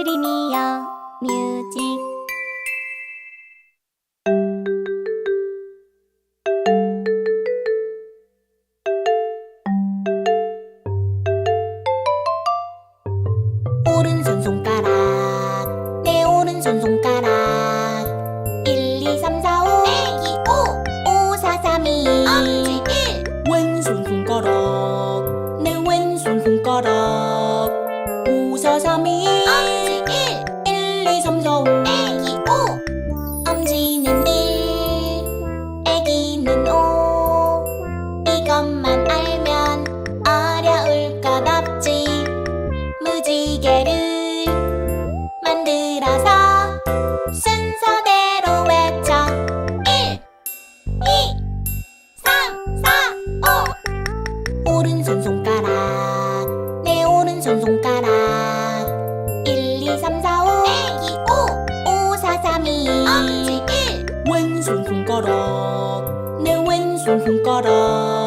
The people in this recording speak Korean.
クリミアミュー 오른손 손가락. 내 오른손 손가락. 1, 2, 3, 4, 5 애기 5 5, 4, 3, 2 엄지 1 왼손 손가락 내 왼손 손가락